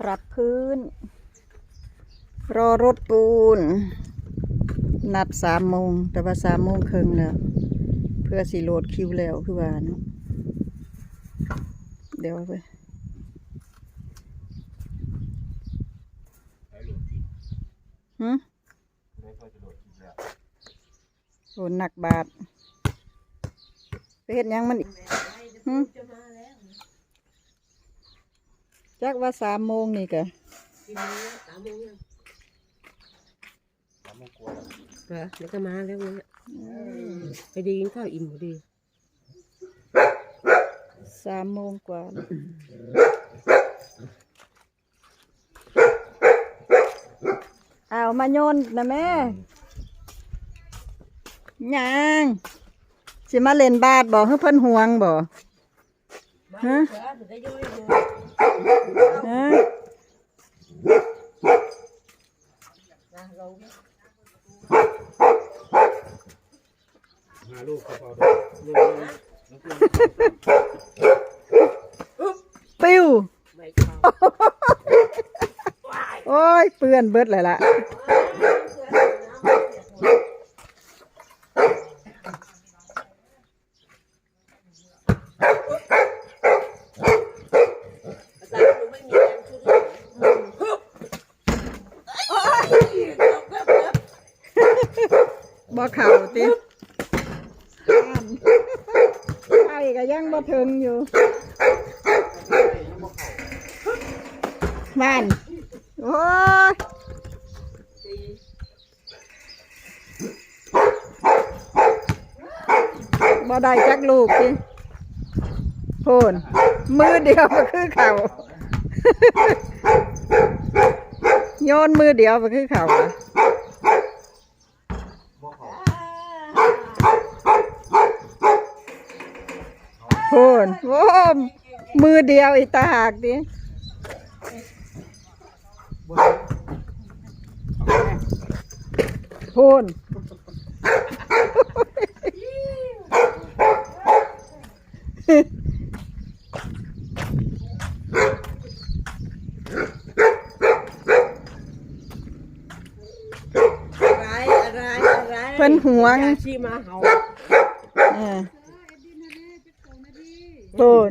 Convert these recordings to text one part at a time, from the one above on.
ปรับพื้น รอรถปูน นัดสามโมง แต่ว่าสามโมงครึ่งแล้ว เพื่อสีโหลดคิวแล้วคือว่าเนาะเดี๋ยวไปหืมโหหนักบาทไปเห็นยังมันอีกหืม จักว่าสามโมงนี่กะเหรอเดี๋ยวก็มาแล้วเนี่ยไปดีกินข้าวอิ่มพอดีสามโมงกว่าแล้วเอามาโยนนะแม่ยังสิมาเล่นบาสบอกให้เพิ่นห่วงบ่ฮะ ฮะหาลูกเขาเอาด้วยลูกเนี่ยแล้วเพื่อนปิ้วไม่เข้าโอ้ยเปื้อนเบิดเลยล่ะ ภาษาหนูไม่มีแรงชุดเลย บ่เข่าติไอ้ ก็ยังบ่ถึงอยู่ บ้าน โอ้ยบ่ได้จักลูกสิโพนมือเดียวก็คือเข่าโยนมือเดียวก็คือเข่าอะ โพนโอ้มมือเดียวอีกตาหากดิโพนอะไรอะไรอะไรเพิ่นห่วงอย่าชี้มาเห่า เออ โพน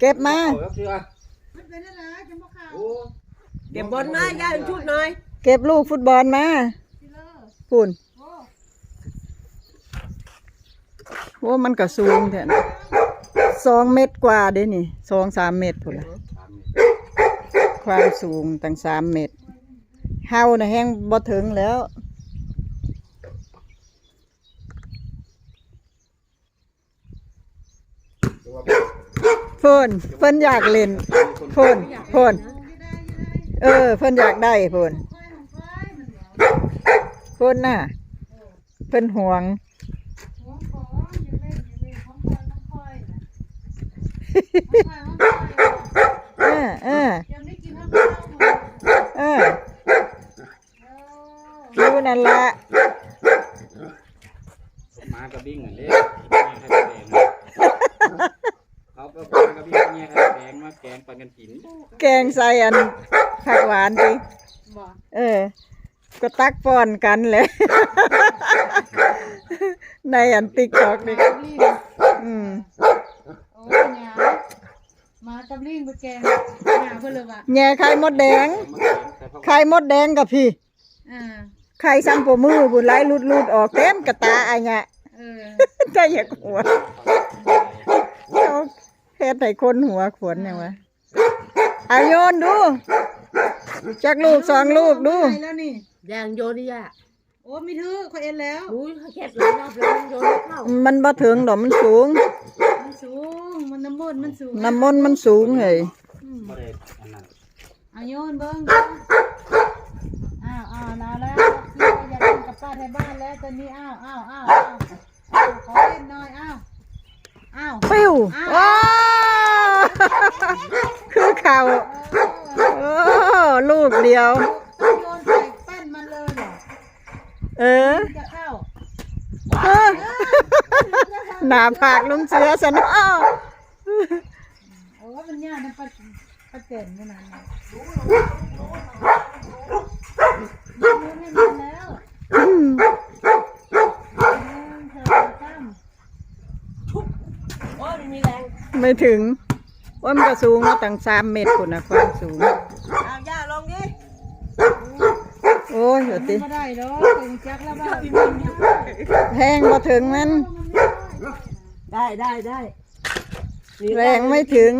เก็บมา เอาแล้วเชื่อโอ้เก็บบอลมาย่าเป็นชุดหน่อยเก็บลูกฟุตบอลมาปุ่นโอ้มันก็สูงแท้นะสองเมตรกว่าเด้นี่สองสามเมตรพุ่นละสามนี่ความสูงตั้งสามเมตรเฮาน่ะแห้งบ่ถึงแล้วตัว พ่นเพิ่นอยากเล่นเพิ่นเพิ่นเออ เพิ่นอยากได้เพิ่นเพิ่นน่ะ เพิ่นห่วงเออเออเอออยู่นั่นละมากระบิ่งอะเล็กเนี่ยงเขาก็ปลากระบิ่งเนี่ยใครแด งมาแกงปลากันกินแกงใส่อันผักหวานดิเออ ก็ตักป้อนกันเลย ในอันติ๊กตอกนี่อืม โอ้ยหยามากับลิงไปแกงหยาเพื่อนเลยว่ะแง่ไข่มดแดงมาแกงใส่ผักไข่มดแดงกับพี่ อ่า ไข่ซ้ำปมือบุญไล่ลุดลุดๆออกเต็มกระตาอันเนี้ยเออถ้าอยากหัวเอาเฮ็ดให้คนหัวขวนเนี่ยวะ เอาโยนดูจักลูกสองลูกดูไปแล้วนี่ย่างโยนนี่ย่าโอ้มีถือเขาเอ็นแล้ว รู้เขาแค่หลายรอบแล้วมันโยนไม่เข้ามันบ่ถึงดอกมันสูง มันสูง มันน้ำมันต์มันสูงน้ำมนต์มันสูงเลยอืมบ่ได้อันนั้นเอาโยนเบิ้งอ้าวอ้าวนาแล้วพี่ก็อยากเล่นกับป้าไทยบ้านแล้วตอนนี้อ้าวอ้าวอ้าวอ้าวอ้าวขอเล่นหน่อยอ้าวอ้าวปิ้วว้าคือ เข่าโอ้ลูกเดียว โยนใส่แป้นมันเลยเหรอเออ จะเข้าเออหนาผากลุงเสือสนอโอ้มันยากนะไปไปชัดเจนขนาดนั้นรู้ให้มันแล้วอืมหนึ่งสองสาม โอ้ยมันมีแรง ไม่ถึง ว่ามันก็สูงเนาะตั้งสามเมตรคนนะความสูง เอาย่าลองดิโอ้ยเดี๋ยวติ ก็ได้ดอกถึงจักแล้วบ้างแพงมาถึงมัน ได้ได้ได้นี่แรงไม่ถึง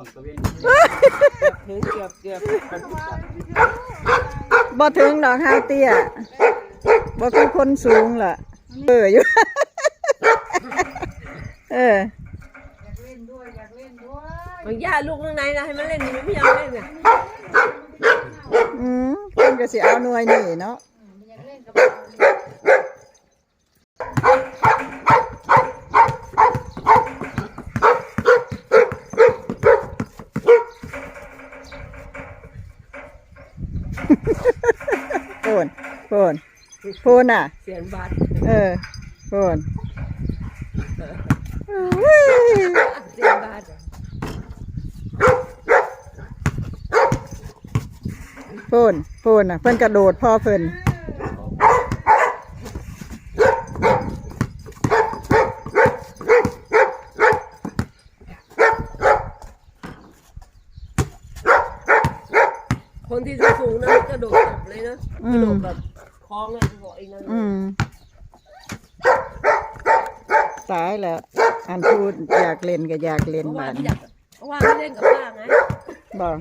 อันคือช่วงตะเวนถึงเกือบเกือบบ่ถึงดอกฮาวเตี้ยบ่คือคนสูงล่ะเอออยู่ เออเล่นด้วยอยากเล่นด้วยมันย่าลูกข้างในนะให้มันเล่นมันไม่ยอมเล่นน่ะอืมเพิ่นก็สิเอาหน่วยนี่เนาะ อยากเล่นกับเรา โพนโพนโพนอะ เสียงบาดเออโพนอุ้ยเสียงบาดโพนโพนอะ เพิ่นกระโดดพ่อเพิ่นคนที่สูงๆนะมันกระโดดตบเลยนะกระโดดแบบ คล้องเลยบอกไอ้นั่นอืมตายแล้ว อันพูดอยากเล่นก็อยากเล่นเพราะว่าบ้านไม่อยากเพราะว่าไม่เล่นกับป้าไงบอก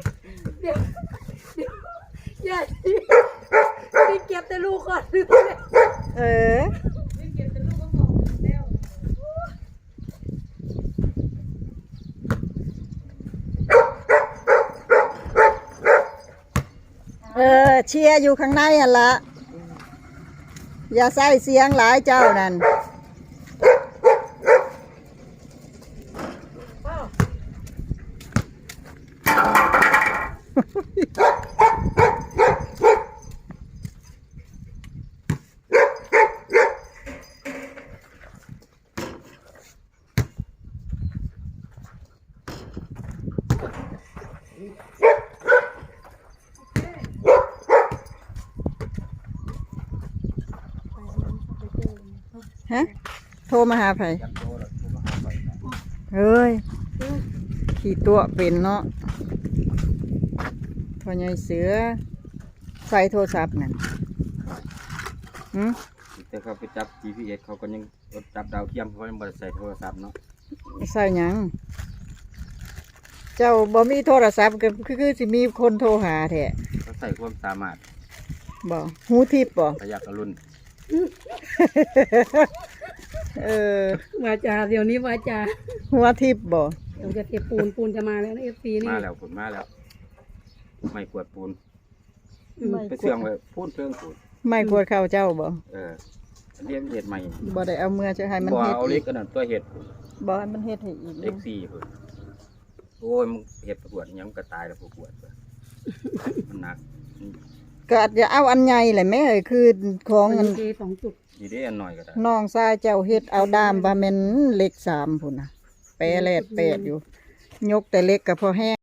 อย่าพี่เก็บแต่ลูกก่อนเออ เออ เชียร์อยู่ข้างในอะละ อย่าใส่เสียงหลายเจ้านั่น ฮะ โทรมาหาไผยันโตแล้วทุกมาหาไปนะเฮ้ย ขี่ตัวเป็นเนาะพอใหญ่เสือ ใส่โทรศัพท์นั่นหืมแต่เขาไปจับ GPS เขาก็ยังจับดาวเทียมเขายังบ่ได้ใส่โทรศัพท์เนาะใส่หยัง เจ้าบ่มีโทรศัพท์ก็คือคือสิมีคนโทรหาแท้เขาใส่ความสามารถบ่หูทิพย์บ่พยักกรุณ เออวาจาเดี๋ยวนี้วาจาหัวทิพย์บ่เดี๋ยวจะเทปูนปูนจะมาแล้วนะเอฟซีนี่มาแล้วผลมาแล้ว ไม่กวดปูนไม่ไปกเสื่วองดไว้พูนเสื่องปูนไม่กวดเข้าเจ้าบ่เออเรียกเห็ดใหม่บ่ได้เอาเมื่อจะให้มันบ่เฮ็ดเอาเล็อีกกกันนั่นตัวเห็ดบ่ให้มันเฮ็ดให้อีกเล็กสี่เพิ่นโอ้ยมึงเห็ดประกวดอิหยังมันก็ตายแล้วประกวดเพิ่นมันหนัก ก็อาจจะเอาอันใหญ่แหละแม่เอ้ยคือของมัอันนเทสองจุดดีได้อันหน่อยก็ได้น้องชายเจ้าเฮ็ดเอาดามว่าแม่นเหล็กสามพุ่นน่ะแปรแลดแปดอยู่ ยกแต่เล็กก็พอแห้ง